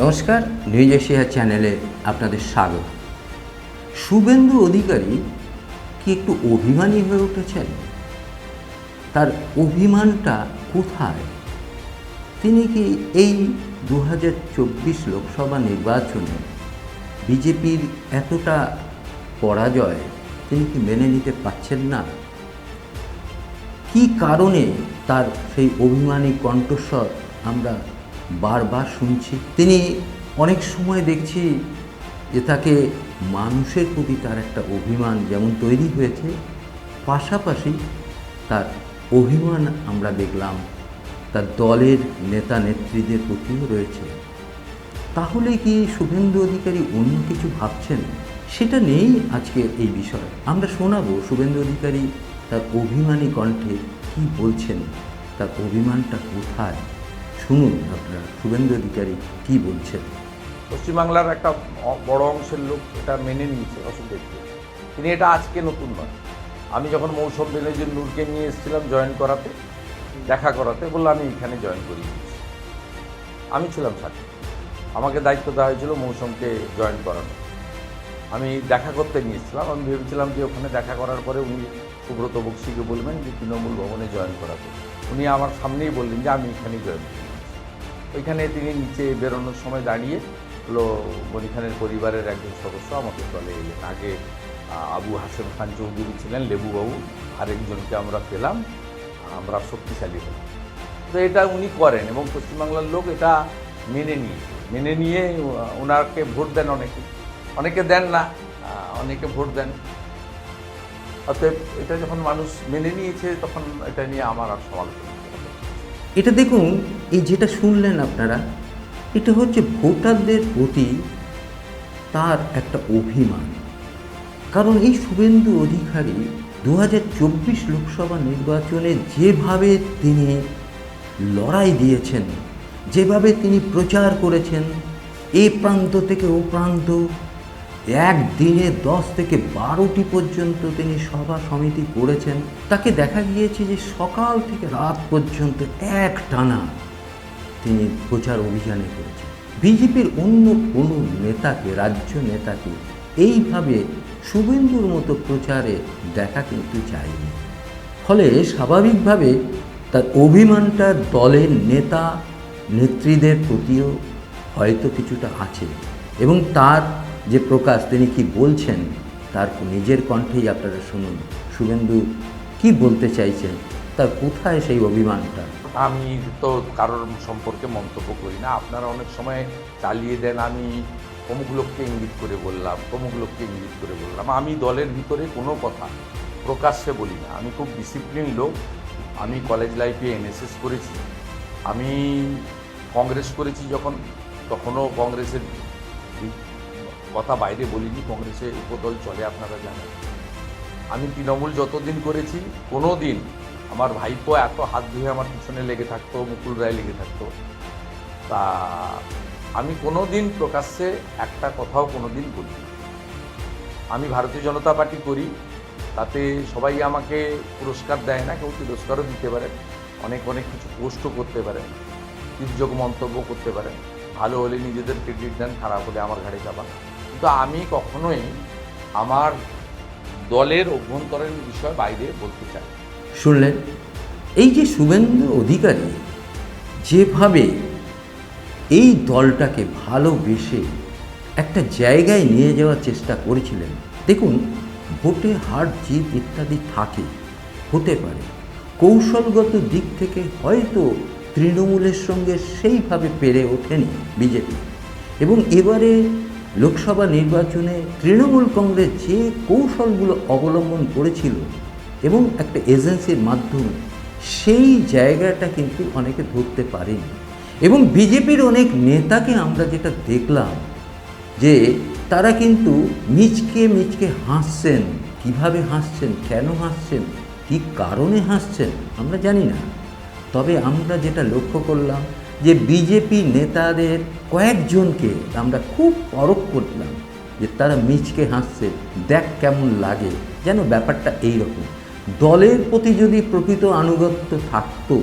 নমস্কার, news Asia চ্যানেলে আপনাদের স্বাগত। শুভেন্দু অধিকারী কি একটু অভিমানী হয়ে উঠেছেন? তার অভিমানটা কোথায়? তিনি কি এই দু হাজার চব্বিশ লোকসভা নির্বাচনে বিজেপির এতটা পরাজয় তিনি কি মেনে নিতে পারছেন না? কি কারণে তার সেই অভিমানী কণ্ঠস্বর আমরা বারবার শুনছি। তিনি অনেক সময় দেখছি যে তাকে মানুষের প্রতি তার একটা অভিমান যেমন তৈরি হয়েছে, পাশাপাশি তার অভিমান আমরা দেখলাম, তার দলের নেতা নেত্রীদের প্রতিও রয়েছে। তাহলে কি শুভেন্দু অধিকারী অন্য কিছু ভাবছেন? সেটা নেই আজকের এই বিষয়। আমরা শোনাবো শুভেন্দু অধিকারী তার অভিমানী কণ্ঠে কি বলছেন, তার অভিমানটা কোথায়? শুনুন আপনারা, শুভেন্দু অধিকারী কি বলছেন? পশ্চিমবাংলার একটা বড় অংশের লোক এটা মেনে নিয়েছে অসুবিধা তিনি এটা আজকে নতুন নয়। আমি যখন মৌসুম বেনেজির নূরকে নিয়ে এসেছিলাম জয়েন করাতে, দেখা করাতে, বলল আমি এখানে জয়েন করি আমি ছিলাম সাথে। আমাকে দায়িত্ব দেওয়া হয়েছিল মৌসুমকে জয়েন করানো। আমি দেখা করতে নিয়েছিলাম আমি ভেবেছিলাম যে ওখানে দেখা করার পরে উনি সুব্রত বক্সিকে বলবেন যে তৃণমূল ভবনে জয়েন করাতে। উনি আমার সামনেই বললেন যে আমি এখানেই জয়েন করি। ওইখানে তিনি নিচে বেরোনোর সময় দাঁড়িয়ে হলো গনি খানের পরিবারের একজন সদস্য আমাদের দলে এলেন। আগে আবু হাসেম খান চৌধুরী ছিলেন, লেবুবাবু, আরেকজনকে আমরা পেলাম, আমরা শক্তিশালী হলাম। তো এটা উনি করেন এবং পশ্চিমবাংলার লোক এটা মেনে নিয়ে মেনে নিয়ে ওনাকে ভোট দেন অনেকে। অনেকে দেন না অনেকে ভোট দেন। অতএব এটা যখন মানুষ মেনে নিয়েছে তখন এটা নিয়ে আমার আর সমালোচনা। এটা দেখুন, এই যেটা শুনলেন আপনারা, এটা হচ্ছে ভোটারদের প্রতি তার একটা অভিমান। কারণ এই শুভেন্দু অধিকারী দু হাজার চব্বিশ লোকসভা নির্বাচনে যেভাবে তিনি লড়াই দিয়েছেন, যেভাবে তিনি প্রচার করেছেন, এ প্রান্ত থেকে ও প্রান্ত একদিনে দশ থেকে বারোটি পর্যন্ত তিনি সভা সমিতি করেছেন। তাকে দেখা গিয়েছে যে সকাল থেকে রাত পর্যন্ত এক টানা তিনি প্রচার অভিযানে করেছেন। বিজেপির অন্য কোনো নেতাকে, রাজ্য নেতাকে এইভাবে শুভেন্দুর মতো প্রচারে দেখা কিন্তু যায়নি। ফলে স্বাভাবিকভাবে তার অভিমানটা দলের নেতা, নেত্রীদের প্রতিও হয়তো কিছুটা আছে এবং তার যে প্রকাশ তিনি কি বলছেন, তার নিজের কণ্ঠেই আপনারা শুনুন। শুভেন্দু, কি বলতে চাইছেন? তার কোথায় সেই অভিমানটা? আমি তো কারোর সম্পর্কে মন্তব্য করি না। আপনারা অনেক সময় চালিয়ে দেন, আমি অমুক লোককে ইঙ্গিত করে বললাম অমুক লোককে ইঙ্গিত করে বললাম। আমি দলের ভিতরে কোনো কথা প্রকাশ্যে বলি না। আমি খুব ডিসিপ্লিন লোক। আমি কলেজ লাইফে এনএসএস করেছি। আমি কংগ্রেস করেছি যখন, তখনও কংগ্রেসের কথা বাইরে বলিনি, কংগ্রেসে উপদল চলে আপনারা জানেন। আমি তৃণমূল যতদিন করেছি কোনো দিন আমার ভাইপো এত হাত ধুয়ে আমার পিছনে লেগে থাকতো, মুকুল রায় লেগে থাকতো। তা আমি কোনো দিন প্রকাশ্যে একটা কথাও কোনো দিন বলি আমি ভারতীয় জনতা পার্টি করি, তাতে সবাই আমাকে পুরস্কার দেয় না, কেউ পুরস্কারও দিতে পারে, অনেক অনেক কিছু পোস্টও করতে পারে, তির্যক মন্তব্য করতে পারে। ভালো হলে নিজেদের ক্রেডিট দেন, খারাপ হলে আমার ঘাড়ে চাপান কিন্তু আমি কখনোই আমার দলের অভ্যন্তরীণ বিষয় বাইরে বলতে চাই শুনলেন, এই যে শুভেন্দু অধিকারী যেভাবে এই দলটাকে ভালোবেসে একটা জায়গায় নিয়ে যাওয়ার চেষ্টা করেছিলেন, দেখুন, ভোটে হার জিত ইত্যাদি থাকে, হতে পারে। কৌশলগত দিক থেকে হয়তো তৃণমূলের সঙ্গে সেইভাবে পেরে ওঠেনি বিজেপি। এবং এবারে লোকসভা নির্বাচনে তৃণমূল কংগ্রেস যে কৌশলগুলো অবলম্বন করেছিল এবং একটা এজেন্সির মাধ্যমে, সেই জায়গাটা কিন্তু অনেকে ধরতে পারেনি। এবং বিজেপির অনেক নেতাকে আমরা যেটা দেখলাম যে তারা কিন্তু মিচকে মিচকে হাসছেন। কীভাবে হাসছেন? কেন হাসছেন? কী কারণে হাসছেন? আমরা জানি না। তবে আমরা যেটা লক্ষ্য করলাম যে বিজেপি নেতাদের কয়েকজনকে আমরা খুব পরখ করলাম, যে তারা মিচকে হাসছে, দেখ কেমন লাগে, যেন ব্যাপারটা এই রকম। দলের প্রতি যদি প্রকৃত আনুগত্য থাকতো,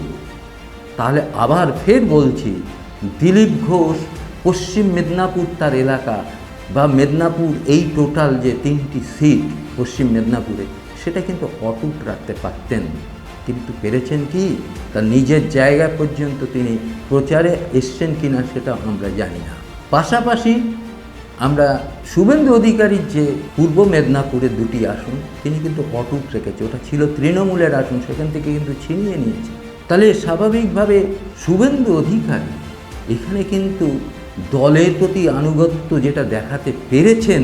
তাহলে আবার ফের বলছি, দিলীপ ঘোষ, পশ্চিম মেদিনীপুর তার এলাকা, বা মেদিনীপুর এই টোটাল যে তিনটি সিট পশ্চিম মেদিনীপুরে, সেটা কিন্তু অটুট রাখতে পারতেন কিন্তু পেরেছেন কি? তার নিজের জায়গা পর্যন্ত তিনি প্রচারে এসছেন কি না সেটা আমরা জানি না। পাশাপাশি আমরা শুভেন্দু অধিকারীর যে পূর্ব মেদিনীপুরের দুটি আসন, তিনি কিন্তু অটুট রেখেছে। ওটা ছিল তৃণমূলের আসন, সেখান থেকে কিন্তু ছিনিয়ে নিয়েছে। তাহলে স্বাভাবিকভাবে শুভেন্দু অধিকারী এখানে কিন্তু দলের প্রতি আনুগত্য যেটা দেখাতে পেরেছেন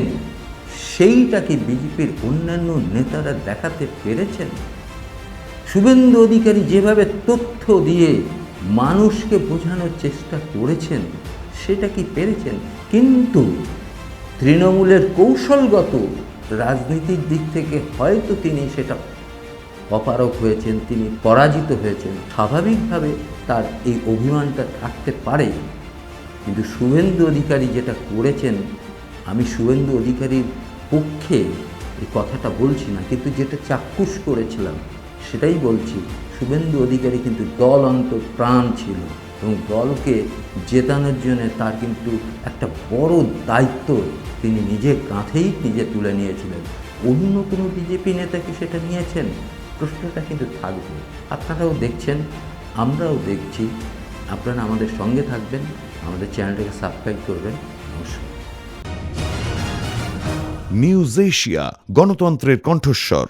সেইটাকে বিজেপির অন্যান্য নেতারা দেখাতে পেরেছেন? শুভেন্দু অধিকারী যেভাবে তথ্য দিয়ে মানুষকে বোঝানোর চেষ্টা করেছেন, সেটা কি পেরেছেন? কিন্তু তৃণমূলের কৌশলগত রাজনীতির দিক থেকে হয়তো তিনি সেটা অপারক হয়েছেন, তিনি পরাজিত হয়েছেন। স্বাভাবিকভাবে তার এই অভিমানটা থাকতে পারে। কিন্তু শুভেন্দু অধিকারী যেটা করেছেন, আমি শুভেন্দু অধিকারীর পক্ষে এই কথাটা বলছি না, কিন্তু যেটা চাক্ষুষ করেছিলাম সেটাই বলছি, শুভেন্দু অধিকারী কিন্তু দল অন্তর প্রাণ ছিল এবং দলকে জেতানোর জন্য তার কিন্তু একটা বড় দায়িত্ব তিনি নিজের কাঁধেই নিজে তুলে নিয়েছিলেন। অন্য কোনো বিজেপি নেতা কি সেটা নিয়েছেন? প্রশ্নটা কিন্তু থাকবে। আপনারাও দেখছেন, আমরাও দেখছি। আপনারা আমাদের সঙ্গে থাকবেন, আমাদের চ্যানেলটাকে সাবস্ক্রাইব করবেন। নমস্কার। নিউজ এশিয়া, গণতন্ত্রের কণ্ঠস্বর।